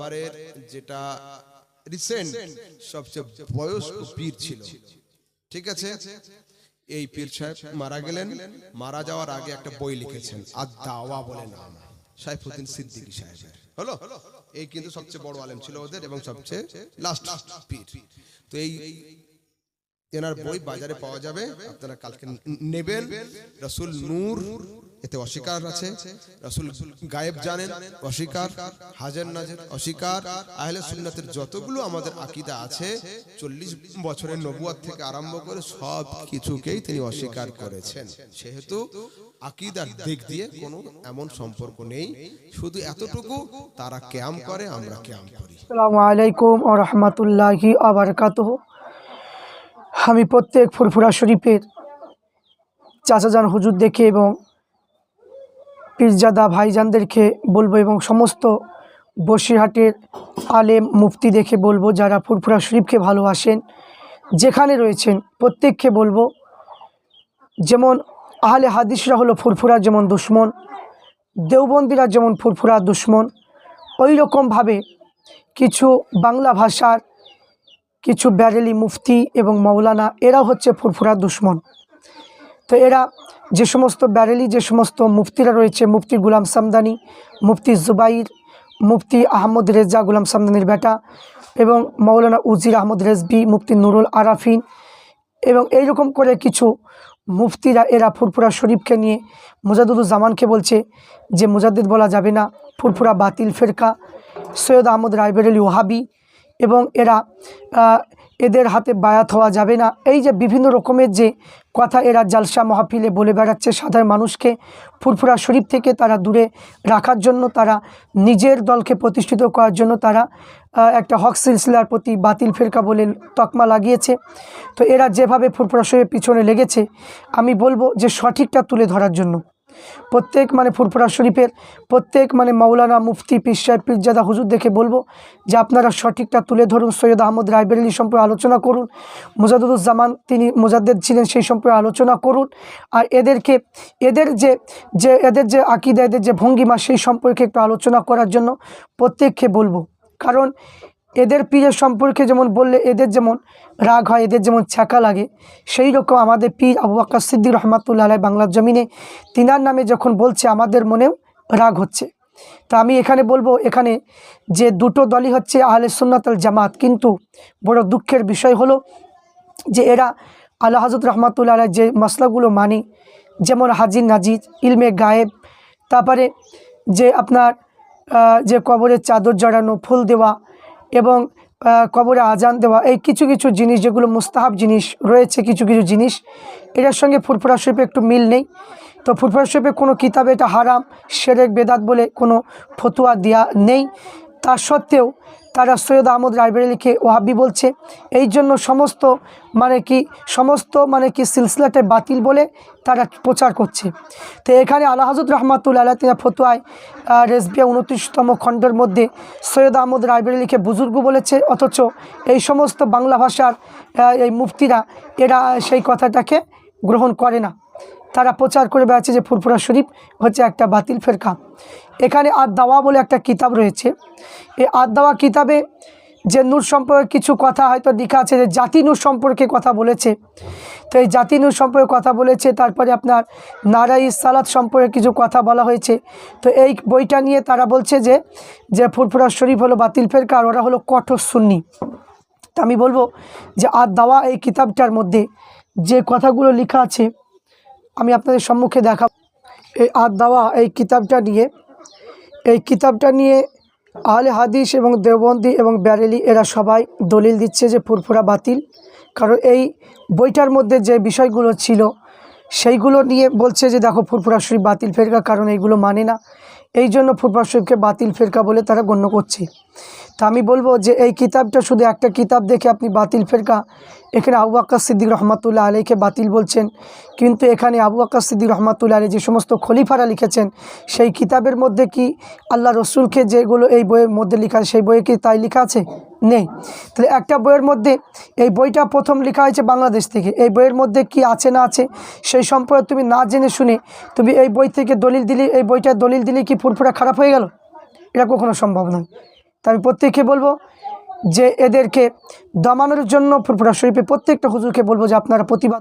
দরবারের যেটা রিসেন্ট সবচেয়ে বয়স্ক পীর ছিল। ঠিক আছে? এই পীর সাহেব মারা গেলেন। মারা যাওয়ার আগে একটা বই লিখেছেন আর দাওয়া বলে নাম। সাইফুদ্দিন সিদ্দিকী সাহেবের। হলো? এই কিন্তু সবচেয়ে বড় আলেম ছিল ওদের এবং সবচেয়ে লাস্ট পীর। তো এই এনার বই বাজারে পাওয়া যাবে। আপনারা কালকে নেবেন। রসুল নূর এতে অস্বীকার আছে। রসুল গায়েব জানেন অস্বীকার। হাজার নাজের অস্বীকার। আহলে সুন্নাতের যতগুলো আমাদের আকিদা আছে চল্লিশ বছরের নবুয়াত থেকে আরম্ভ করে সব কিছুকেই তিনি অস্বীকার করেছেন। সেহেতু আকিদার দিক দিয়ে কোনো এমন সম্পর্ক নেই। শুধু এতটুকু তারা ক্যাম করে আমরা ক্যাম করি। আসসালামু আলাইকুম ও রহমতুল্লাহি আবরকাত আমি প্রত্যেক ফুরফুরা শরীফের চাচাজান হুজুর দেখে এবং পীরজাদা ভাইজানদেরকে বলব এবং সমস্ত বসিরহাটের আলেম মুফতি দেখে বলব, যারা ফুরফুরা শরীফকে ভালোবাসেন, যেখানে রয়েছেন, প্রত্যেককে বলব, যেমন আহলে হাদিসরা হলো ফুরফুরা যেমন দুশ্মন, দেওবন্দিরা যেমন ফুরফুরা দুশ্মন ওই রকমভাবে কিছু বাংলা ভাষার কিছু ব্যারেলি মুফতি এবং মৌলানা এরা হচ্ছে ফুরফুরা দুশ্মন। তো এরা যে সমস্ত ব্যারেলি, যে সমস্ত মুফতিরা রয়েছে, মুফতি গুলাম সামদানি, মুফতি জুবাইর, মুফতি আহমদ রেজা গুলাম সামদানির বেটা এবং মৌলানা উজির আহমদ রেজবি, মুফতি নুরুল আরাফিন এবং এই রকম করে কিছু মুফতিরা এরা ফুরফুরা শরীফকে নিয়ে মুজাদুল জামানকে বলছে যে মুজাদ্দিদ বলা যাবে না, ফুরফুরা বাতিল ফেরকা, সৈয়দ আহমদ রায়বেরেলি ওহাবি এবং এরা এদের হাতে বায়াত হওয়া যাবে না। এই যে বিভিন্ন রকমের যে কথা এরা জালসা মহাফিলে বলে বেড়াচ্ছে সাধারণ মানুষকে, ফুরফুরা শরীফ থেকে তারা দূরে রাখার জন্য, তারা নিজের দলকে প্রতিষ্ঠিত করার জন্য তারা একটা হক সিলসিলার প্রতি বাতিল ফেরকা বলে তকমা লাগিয়েছে। তো এরা যেভাবে ফুরফুরা শরীফের পিছনে লেগেছে, আমি বলব যে সঠিকটা তুলে ধরার জন্য। প্রত্যেক মানে ফুরফুরা শরীফের প্রত্যেক মানে মাওলানা মুফতি সাহেব পীরজাদা হুজুর দেখে বলব যে আপনারা সঠিকটা তুলে ধরুন, সৈয়দ আহমদ রায়বেরেলি সম্পর্কে আলোচনা করুন মুজাদুজ্জামান তিনি মুজাদ্দেদ ছিলেন সেই সম্পর্কে আলোচনা করুন, আর এদেরকে, এদের যে যে, এদের যে আকিদা, এদের যে ভঙ্গিমা সেই সম্পর্কে একটু আলোচনা করার জন্য প্রত্যেককে বলব। কারণ এদের পীরের সম্পর্কে যেমন বললে এদের যেমন রাগ হয়, এদের যেমন ছ্যাঁকা লাগে সেই রকম আমাদের পীর আবু বাক্কা সিদ্দিক রহমাতুল্লাহ আলাই বাংলার জমিনে তিনার নামে যখন বলছে, আমাদের মনেও রাগ হচ্ছে। তা আমি এখানে বলব, এখানে যে দুটো দলই হচ্ছে আহলে সুন্নাতল জামাত, কিন্তু বড় দুঃখের বিষয় হলো যে এরা আল্লাহ হজরত রহমাতুল্লাহ আলাই যে মশলাগুলো মানে যেমন হাজির নাজির, ইলমে গায়েব, তারপরে যে আপনার যে কবরের চাদর জড়ানো, ফুল দেওয়া এবং কবরে আজান দেওয়া, এই কিছু কিছু জিনিস যেগুলো মুস্তাহাব জিনিস রয়েছে, কিছু কিছু জিনিস, এটার সঙ্গে ফুরফুরা শরীফে একটু মিল নেই। তো ফুরফুরা শরীফে কোনো কিতাবে এটা হারাম, সেরেক, বেদাত বলে কোনো ফতুয়া দেওয়া নেই। তা সত্ত্বেও তারা সৈয়দ আহমদ রায়বেরেলিকে ওহাবি বলছে, এই জন্য সমস্ত মানে কি, সমস্ত মানে কি সিলসিলাটা বাতিল বলে তারা প্রচার করছে। তো এখানে আল্লাহ হজরত রহমাতুল্লাহ আল্লাহ তিনি ফতুয়ায় রেসবিয়া উনত্রিশতম খণ্ডের মধ্যে সৈয়দ আহমদ রায়বেরেলিকে বুজুর্গ বলেছে, অথচ এই সমস্ত বাংলা ভাষার এই মুফতিরা এরা সেই কথাটাকে গ্রহণ করে না। তারা প্রচার করে বেড়াচ্ছে যে ফুরফুরা শরীফ হচ্ছে একটা বাতিল ফেরকা। এখানে আদ দাওয়া বলে একটা কিতাব রয়েছে। এই আদ দাওয়া কিতাবে যে নূর সম্পর্কে কিছু কথা হয়তো লেখা আছে, যে জাতি নূর সম্পর্কে কথা বলেছে। তো এই জাতি নূর সম্পর্কে কথা বলেছে, তারপরে আপনার নারাই সালাত সম্পর্কে কিছু কথা বলা হয়েছে। তো এই বইটা নিয়ে তারা বলছে যে যে ফুরফুরা শরীফ হলো বাতিল ফেরকা আর ওরা হলো কঠোর সুন্নি। তা আমি বলব যে আদ দাওয়া এই কিতাবটার মধ্যে যে কথাগুলো লেখা আছে আমি আপনাদের সম্মুখে দেখা এই আদ দাওয়া, এই কিতাবটা নিয়ে। এই কিতাবটা নিয়ে আহলে হাদিস এবং দেওবন্দি এবং ব্যারেলি এরা সবাই দলিল দিচ্ছে যে ফুরফুরা বাতিল। কারণ এই বইটার মধ্যে যে বিষয়গুলো ছিল, সেইগুলো নিয়ে বলছে যে, দেখো, ফুরফুরা শরীফ বাতিল ফেরকা কারণ এইগুলো মানে না। এই জন্য ফুরফুরা শরীফকে বাতিল ফেরকা বলে তারা গণ্য করছে। তা আমি বলব যে এই কিতাবটা শুধু একটা কিতাব দেখে আপনি বাতিল ফেরকা। এখানে আবু আক্কাস সিদ্দিক রহমাতুল্লাহ আলীকে বাতিল বলছেন। কিন্তু এখানে আবু আক্কাস সিদ্দিক রহমাতুল্লাহ আলী যে সমস্ত খলিফারা লিখেছেন, সেই কিতাবের মধ্যে কি আল্লাহ রসুলকে যেগুলো এই বইয়ের মধ্যে লেখা সেই বইয়ে কি তাই লেখা আছে? নেই। তাহলে একটা বইয়ের মধ্যে এই বইটা প্রথম লেখা হয়েছে বাংলাদেশ থেকে। এই বইয়ের মধ্যে কি আছে না আছে, সেই সম্পর্কে তুমি না জেনে শুনে তুমি এই বই থেকে দলিল দিলে, এই বইটা দলিল দিলে কি ফুরফুরা খারাপ হয়ে গেল? এটা কখনো সম্ভব নয়। তা আমি প্রত্যেককে বলব যে এদেরকে দমানোর জন্য ফুরফুরা শরীফে প্রত্যেকটা হুজুরকে বলব যে আপনারা প্রতিবাদ